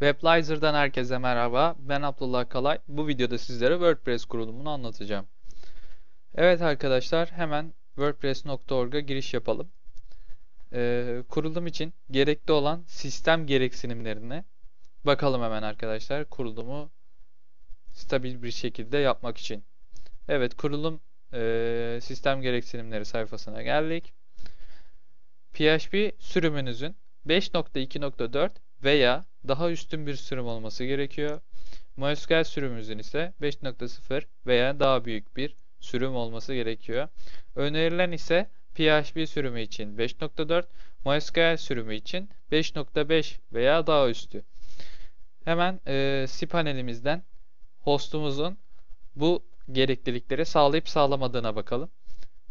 Weblizer'dan herkese merhaba. Ben Abdullah Kalay. Bu videoda sizlere WordPress kurulumunu anlatacağım. Evet arkadaşlar hemen wordpress.org'a giriş yapalım. Ee, kurulum için gerekli olan sistem gereksinimlerine bakalım hemen arkadaşlar. Kurulumu stabil bir şekilde yapmak için. Evet kurulum e, sistem gereksinimleri sayfasına geldik. PHP sürümünüzün 5.2.4 veya daha üstün bir sürüm olması gerekiyor. MySQL sürümümüzün ise 5.0 veya daha büyük bir sürüm olması gerekiyor. Önerilen ise PHP sürümü için 5.4, MySQL sürümü için 5.5 veya daha üstü. Hemen e, cPanelimizden hostumuzun bu gereklilikleri sağlayıp sağlamadığına bakalım.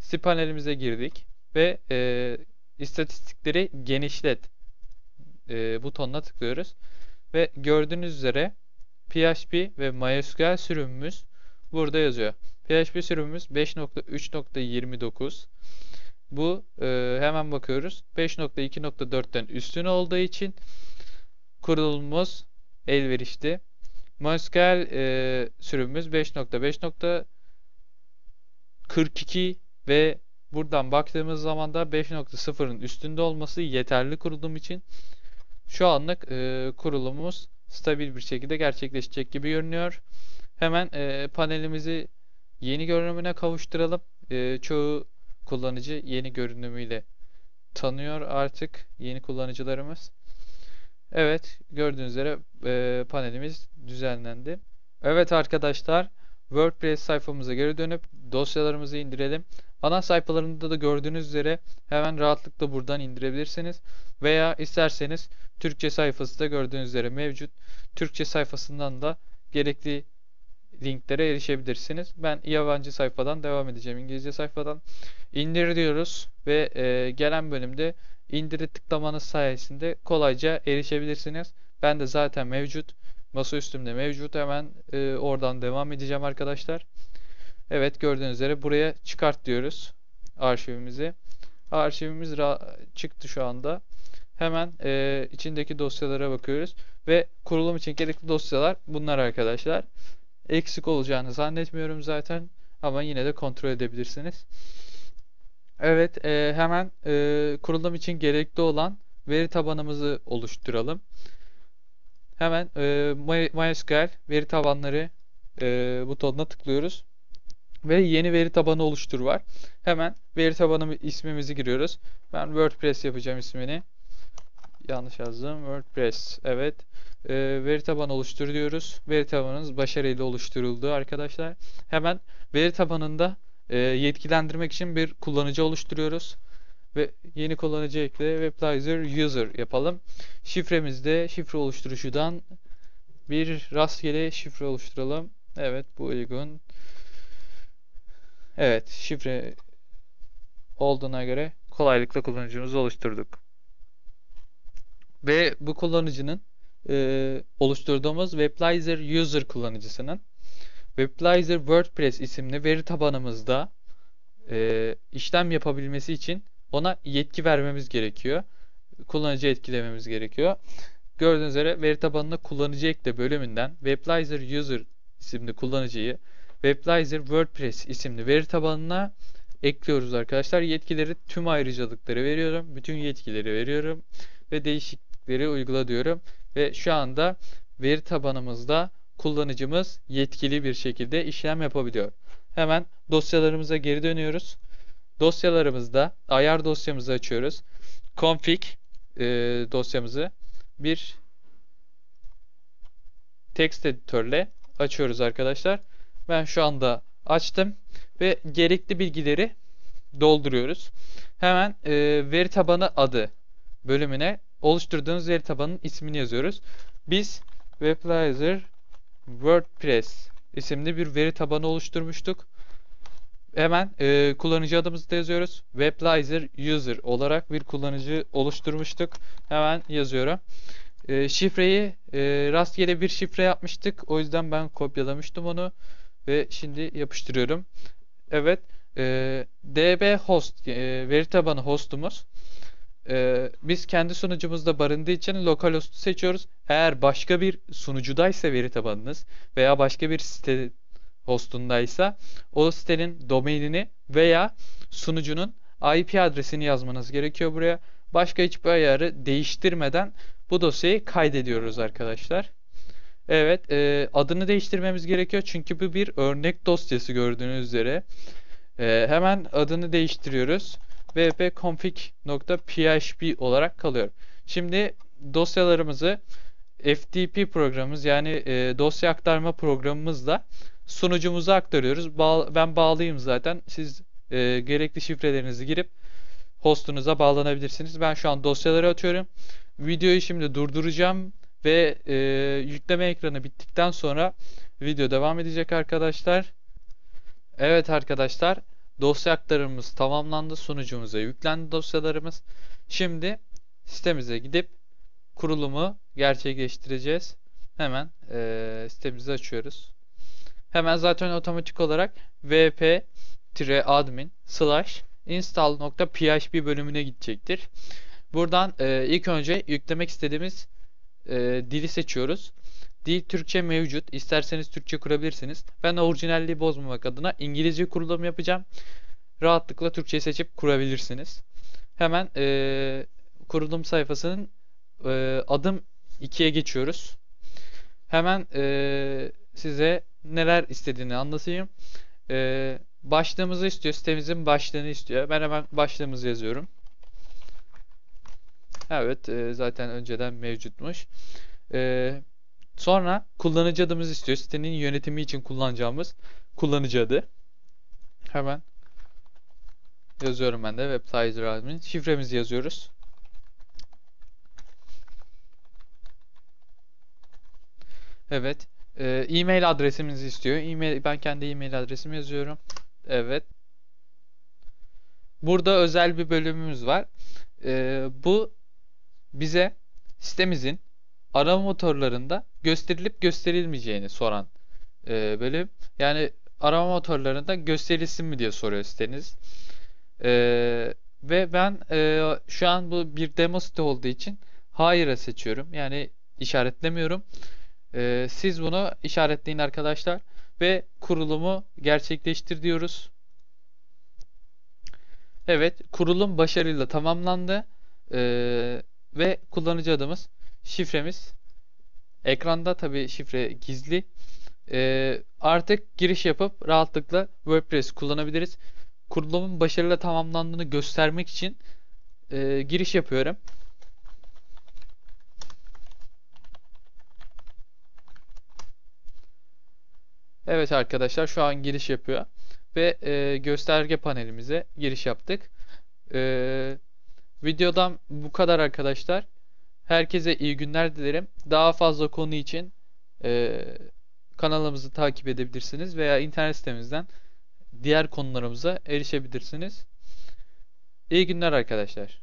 cPanelimize girdik ve e, istatistikleri genişlet e, butonuna tıklıyoruz. Ve gördüğünüz üzere PHP ve MySQL sürümümüz burada yazıyor. PHP sürümümüz 5.3.29 bu e, hemen bakıyoruz. 5.2.4'ten üstün olduğu için kurulumumuz elverişli. MySQL e, sürümümüz 5.5.42 ve buradan baktığımız zaman da 5.0'ın üstünde olması yeterli kurulum için. Şu anlık e, kurulumumuz stabil bir şekilde gerçekleşecek gibi görünüyor. Hemen e, panelimizi yeni görünümüne kavuşturalım. E, çoğu kullanıcı yeni görünümüyle tanıyor artık yeni kullanıcılarımız. Evet gördüğünüz üzere e, panelimiz düzenlendi. Evet arkadaşlar WordPress sayfamıza geri dönüp dosyalarımızı indirelim. Ana sayfalarında da gördüğünüz üzere hemen rahatlıkla buradan indirebilirsiniz. Veya isterseniz Türkçe sayfası da gördüğünüz üzere mevcut. Türkçe sayfasından da gerekli linklere erişebilirsiniz. Ben yabancı sayfadan devam edeceğim. İngilizce sayfadan indir diyoruz ve e, gelen bölümde indiri tıklamanız sayesinde kolayca erişebilirsiniz. Ben de zaten mevcut. Masa üstümde mevcut. Hemen e, oradan devam edeceğim arkadaşlar. Evet gördüğünüz üzere buraya çıkart diyoruz arşivimizi. Arşivimiz çıktı şu anda. Hemen e, içindeki dosyalara bakıyoruz. Ve kurulum için gerekli dosyalar bunlar arkadaşlar. Eksik olacağını zannetmiyorum zaten. Ama yine de kontrol edebilirsiniz. Evet e, hemen e, kurulum için gerekli olan veri tabanımızı oluşturalım. Hemen e, MySQL veri tabanları e, butonuna tıklıyoruz. Ve yeni veri tabanı oluştur var. Hemen veri tabanı ismimizi giriyoruz. Ben WordPress yapacağım ismini. Yanlış yazdım. WordPress. Evet. E, veri tabanı oluştur diyoruz. Veri tabanımız başarıyla oluşturuldu arkadaşlar. Hemen veri tabanında e, yetkilendirmek için bir kullanıcı oluşturuyoruz. Ve yeni kullanıcı ekle Weblizer User yapalım. Şifremizde şifre oluşturuşudan bir rastgele şifre oluşturalım. Evet bu uygun. Evet şifre olduğuna göre kolaylıkla kullanıcımızı oluşturduk. Ve bu kullanıcının e, oluşturduğumuz Weblizer User kullanıcısının Weblizer WordPress isimli veri tabanımızda e, işlem yapabilmesi için ona yetki vermemiz gerekiyor. Kullanıcı etkilememiz gerekiyor. Gördüğünüz üzere veri tabanına kullanıcı ekle bölümünden Weblizer User isimli kullanıcıyı Weblizer WordPress isimli veri tabanına ekliyoruz arkadaşlar. Yetkileri tüm ayrıcalıkları veriyorum. Bütün yetkileri veriyorum ve değişiklikleri uygula diyorum. Ve şu anda veri tabanımızda kullanıcımız yetkili bir şekilde işlem yapabiliyor. Hemen dosyalarımıza geri dönüyoruz. Dosyalarımızda ayar dosyamızı açıyoruz. Config e, dosyamızı bir text editörle açıyoruz arkadaşlar. Ben şu anda açtım ve gerekli bilgileri dolduruyoruz. Hemen e, veri tabanı adı bölümüne oluşturduğunuz veri tabanının ismini yazıyoruz. Biz Weblizer WordPress isimli bir veri tabanı oluşturmuştuk. Hemen e, kullanıcı adımızı da yazıyoruz. Weblizer User olarak bir kullanıcı oluşturmuştuk. Hemen yazıyorum. E, şifreyi e, rastgele bir şifre yapmıştık. O yüzden ben kopyalamıştım onu. Ve şimdi yapıştırıyorum. Evet. E, DB host e, veri tabanı hostumuz Ee, biz kendi sunucumuzda barındığı için localhost'u seçiyoruz. Eğer başka bir sunucudaysa veri tabanınız veya başka bir site hostundaysa o sitenin domainini veya sunucunun IP adresini yazmanız gerekiyor buraya. Başka hiçbir ayarı değiştirmeden bu dosyayı kaydediyoruz arkadaşlar. Evet, e, adını değiştirmemiz gerekiyor çünkü bu bir örnek dosyası gördüğünüz üzere. E, hemen adını değiştiriyoruz. wp-config.php olarak kalıyor. Şimdi dosyalarımızı FTP programımız yani e, dosya aktarma programımızla sunucumuza aktarıyoruz. Bağ, ben bağlıyım zaten. Siz e, gerekli şifrelerinizi girip hostunuza bağlanabilirsiniz. Ben şu an dosyaları atıyorum. Videoyu şimdi durduracağım ve e, yükleme ekranı bittikten sonra video devam edecek arkadaşlar. Evet arkadaşlar dosya aktarımımız tamamlandı. Sunucumuza yüklendi dosyalarımız. Şimdi sitemize gidip kurulumu gerçekleştireceğiz. Hemen e, sitemizi açıyoruz. Hemen zaten otomatik olarak vp-admin slash install.php bölümüne gidecektir. Buradan e, ilk önce yüklemek istediğimiz e, dili seçiyoruz. Dil Türkçe mevcut. İsterseniz Türkçe kurabilirsiniz. Ben orijinalliği bozmamak adına İngilizce kurulum yapacağım. Rahatlıkla Türkçe seçip kurabilirsiniz. Hemen e, kurulum sayfasının e, adım 2'ye geçiyoruz. Hemen e, size neler istediğini anlatayım. E, başlığımızı istiyor. Sitemizin başlığını istiyor. Ben hemen başlığımızı yazıyorum. Evet e, zaten önceden mevcutmuş. E, sonra kullanıcı adımızı istiyor. Sitenin yönetimi için kullanacağımız kullanıcı adı. Hemen yazıyorum ben de WebTizer admin. Şifremizi yazıyoruz. Evet. E, e-mail adresimizi istiyor. E-mail, ben kendi e-mail adresimi yazıyorum. Evet. Burada özel bir bölümümüz var. E, bu bize sitemizin arama motorlarında gösterilip gösterilmeyeceğini soran e, bölüm. Yani arama motorlarında gösterilsin mi diye soruyor siteniz. E, ve ben e, şu an bu bir demo site olduğu için hayır'a seçiyorum. Yani işaretlemiyorum. E, siz bunu işaretleyin arkadaşlar ve kurulumu gerçekleştir diyoruz. Evet, kurulum başarıyla tamamlandı. Ee, ve kullanıcı adımız, şifremiz. Ekranda tabi şifre gizli. Ee, artık giriş yapıp rahatlıkla WordPress kullanabiliriz. Kurulumun başarıyla tamamlandığını göstermek için e, giriş yapıyorum. Evet arkadaşlar şu an giriş yapıyor. Ve e, gösterge panelimize giriş yaptık. E, videodan bu kadar arkadaşlar. Herkese iyi günler dilerim. Daha fazla konu için e, kanalımızı takip edebilirsiniz veya internet sitemizden diğer konularımıza erişebilirsiniz. İyi günler arkadaşlar.